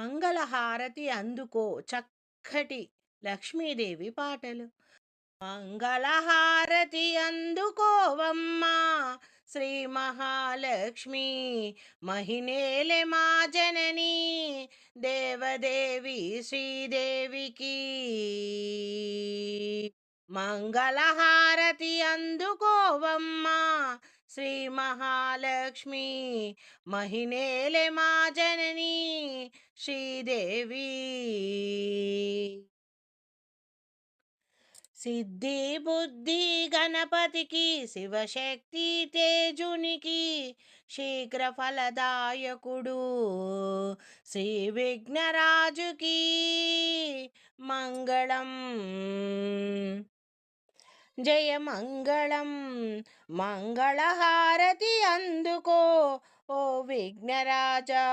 మంగళహారతి అందుకో చక్కటి లక్ష్మీదేవి పాటలు. మంగళహారతి అందుకోవమ్మా శ్రీ మహాలక్ష్మి మహినేలె మా జనని దేవదేవి శ్రీదేవికి. మంగళహారతి అందుకోవమ్మా శ్రీ మహాలక్ష్మి మహినేలె మా జనని శ్రీదేవి సిద్ధి బుద్ధి గణపతికి శివశక్తి తేజునికి శీఘ్ర ఫలదాయకుడు శ్రీ విఘ్నరాజుకి మంగళం. జయ మంగళం. మంగళహారతి అందుకో ఓ విఘ్నరాజా.